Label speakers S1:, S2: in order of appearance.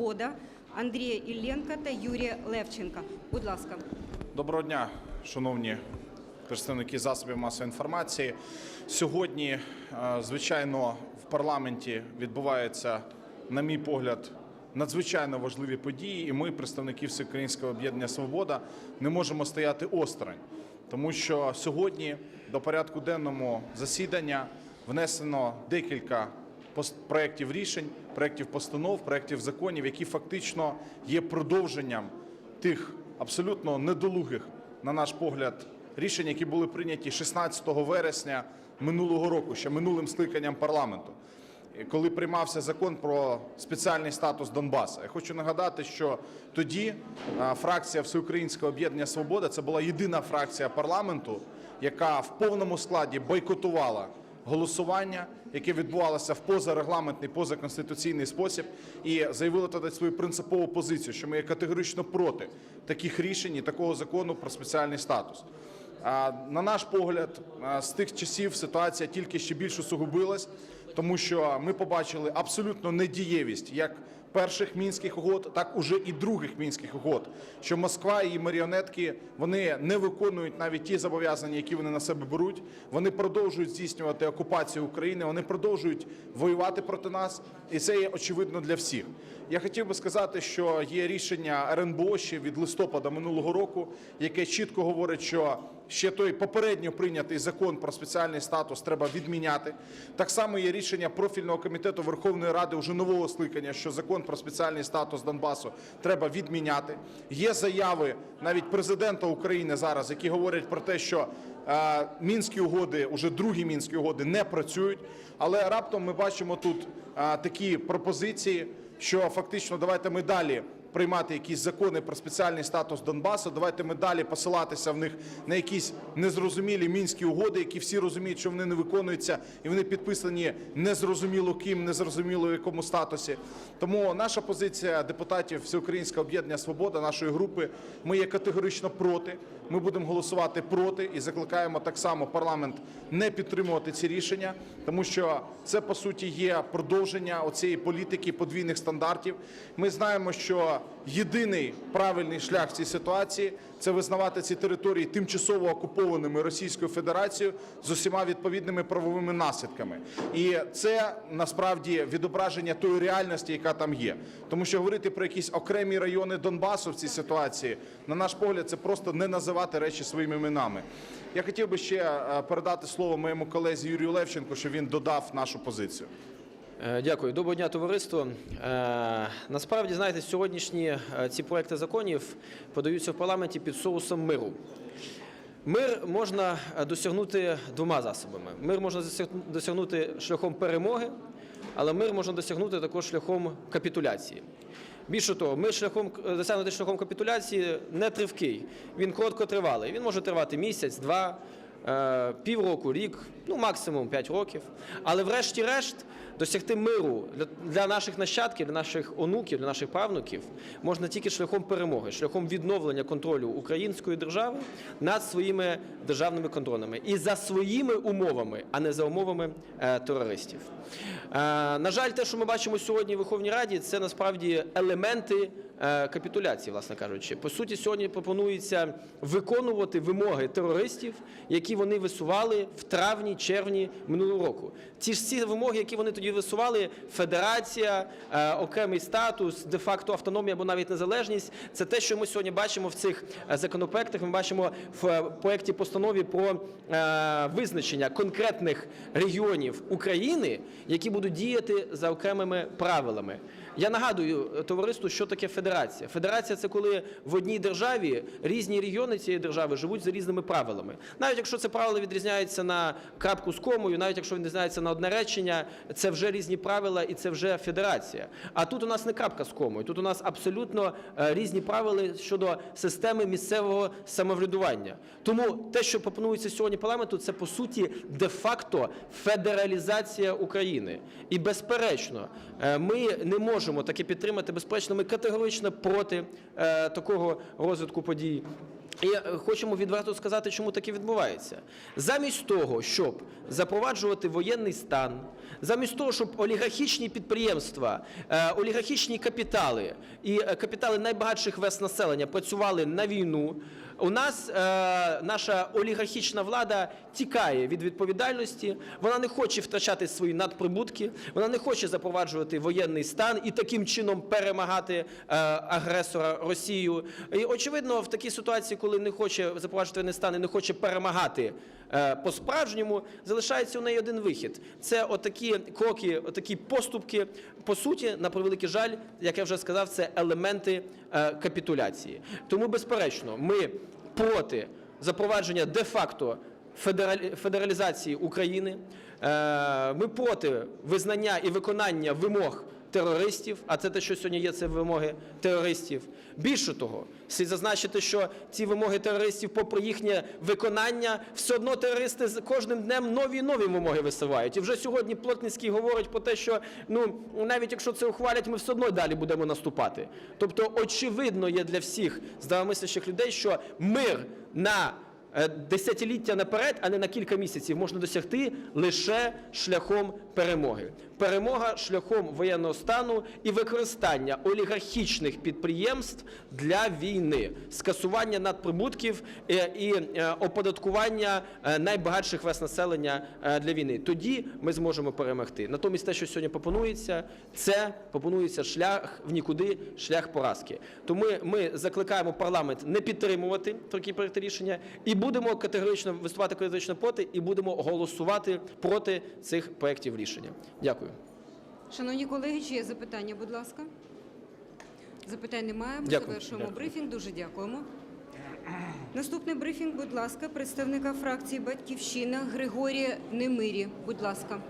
S1: Бода, Андрія Ілленка та Юрія Левченка. Будь ласка.
S2: Доброго дня, шановні представники засобів масової інформації. Сьогодні, е, звичайно, в парламенті відбуваються, на мій погляд, надзвичайно важливі події, і ми, представники Всеукраїнського об'єднання Свобода, не можемо стояти осторонь, тому що сьогодні до порядку денному засідання внесено декілька проєктів рішень, проєктів постанов, проєктів законів, які фактично є продовженням тих абсолютно недолугих, на наш погляд, рішень, які були прийняті 16 вересня минулого року, ще минулим скликанням парламенту, коли приймався закон про спеціальний статус Донбаса. Я хочу нагадати, що тоді фракція Всеукраїнського об'єднання Свобода це була єдина фракція парламенту, яка в повному складі бойкотувала голосування, яке відбувалося в позарегламентний, позаконституційний спосіб, і заявили тоді свою принципову позицію, що ми є категорично проти таких рішень і такого закону про спеціальний статус. На наш погляд, з тих часів ситуація тільки ще більш усугубилась, тому що ми побачили абсолютно недієвість як перших мінських угод, так уже і других мінських угод. Що Москва і її маріонетки вони не виконують навіть ті зобов'язання, які вони на себе беруть. Вони продовжують здійснювати окупацію України, вони продовжують воювати проти нас, і це є очевидно для всіх. Я хотів би сказати, що є рішення РНБО ще від листопада минулого року, яке чітко говорить, що ще той попередньо прийнятий закон про спеціальний статус треба відміняти. Так само є рішення профільного комітету Верховної Ради уже нового скликання, що закон про спеціальний статус Донбасу треба відміняти. Є заяви навіть президента України зараз, які говорять про те, що е, мінські угоди, уже другі мінські угоди, не працюють. Але раптом ми бачимо тут е, такі пропозиції, що фактично давайте ми далі приймати якісь закони про спеціальний статус Донбасу. Давайте ми далі посилатися в них на якісь незрозумілі мінські угоди, які всі розуміють, що вони не виконуються, і вони підписані незрозуміло ким, незрозуміло в якому статусі. Тому наша позиція депутатів Всеукраїнського об'єднання Свобода нашої групи. Ми є категорично проти. Ми будемо голосувати проти і закликаємо так само парламент не підтримувати ці рішення, тому що це по суті є продовження оцієї політики подвійних стандартів. Ми знаємо, що єдиний правильний шлях в цій ситуації це визнавати ці території тимчасово окупованими Російською Федерацією з усіма відповідними правовими наслідками. І це насправді відображення тої реальності, яка там є. Тому що говорити про якісь окремі райони Донбасу в цій ситуації, на наш погляд, це просто не називати речі своїми іменами. Я хотів би ще е, передати слово моєму колезі Юрію Левченку, щоб він додав нашу позицію.
S3: Е, Дякую. Доброго дня, товариство. Е, Насправді, знаєте, сьогоднішні е, ці проекти законів подаються в парламенті під соусом миру. Мир можна досягнути двома засобами. Мир можна досягнути шляхом перемоги, але мир можна досягнути також шляхом капітуляції. Більше того, мир шляхом досягнути шляхом капітуляції не тривкий. Він короткотривалий. Він може тривати місяць, два, півроку, рік, ну максимум 5 років. Але врешті-решт досягти миру для, наших нащадків, для наших онуків, для наших правнуків можна тільки шляхом перемоги, шляхом відновлення контролю української держави над своїми державними контролями і за своїми умовами, а не за умовами е, терористів. Е, на жаль, те, що ми бачимо сьогодні в Верховній Раді, це насправді елементи е, капітуляції, власне кажучи. По суті, сьогодні пропонується виконувати вимоги терористів, які вони висували в травні-червні минулого року. Ті ж ці вимоги, які вони тоді висували, федерація, е, окремий статус, де-факто автономія або навіть незалежність, це те, що ми сьогодні бачимо в цих е, законопроектах. Ми бачимо в е, проєкті постанові про е, визначення конкретних регіонів України, які будуть діяти за окремими правилами. Я нагадую е, товариству, що таке федерація. Федерація це коли в одній державі різні регіони цієї держави живуть за різними правилами. Навіть якщо це правило відрізняється на крапку з комою, навіть якщо він відрізняється на одне речення, це вже різні правила і це вже федерація. А тут у нас не крапка з комою, тут у нас абсолютно е, різні правила щодо системи місцевого самоврядування. Тому те, що пропонується сьогодні парламенту, це по суті де-факто федералізація України. І безперечно, е, ми не можемо таке підтримати. Безперечно, ми категорично проти е, такого розвитку подій. І е, хочемо відверто сказати, чому таке відбувається. Замість того, щоб запроваджувати воєнний стан, замість того, щоб олігархічні підприємства, е, олігархічні капітали і капітали найбагатших верст населення працювали на війну, у нас е, наша олігархічна влада тікає від відповідальності, вона не хоче втрачати свої надприбутки, вона не хоче запроваджувати воєнний стан і таким чином перемагати е, агресора Росію. І очевидно, в такій ситуації, коли не хоче запроваджувати воєнний стан і не хоче перемагати е, по-справжньому, залишається у неї один вихід. Це отакі кроки, отакі поступки. По суті, на превеликий жаль, як я вже сказав, це елементи е, капітуляції. Тому, безперечно, ми проти запровадження де-факто федералі- федералізації України. Е, Ми проти визнання і виконання вимог терористів, а це те, що сьогодні є, це вимоги терористів. Більше того, слід зазначити, що ці вимоги терористів, попри їхнє виконання, все одно терористи з кожним днем нові і нові вимоги висувають. І вже сьогодні Плотницький говорить про те, що ну навіть якщо це ухвалять, ми все одно далі будемо наступати. Тобто, очевидно є для всіх здравомислящих людей, що мир на десятиліття наперед, а не на кілька місяців, можна досягти лише шляхом перемоги. Перемога шляхом воєнного стану і використання олігархічних підприємств для війни, скасування надприбутків е, і е, оподаткування е, найбагатших верст населення е, для війни. Тоді ми зможемо перемогти. Натомість те, що сьогодні пропонується, це пропонується шлях в нікуди, шлях поразки. Тому ми закликаємо парламент не підтримувати такі проекти рішення і будемо категорично виступати категорично проти, і будемо голосувати проти цих проєктів рішення. Дякую.
S1: Шановні колеги, чи є запитання, будь ласка? Запитань немає. Ми
S3: Дякую.
S1: завершуємо
S3: Дякую.
S1: брифінг. Дуже дякуємо. Наступний брифінг, будь ласка, представника фракції Батьківщина Григорія Немирі. Будь ласка.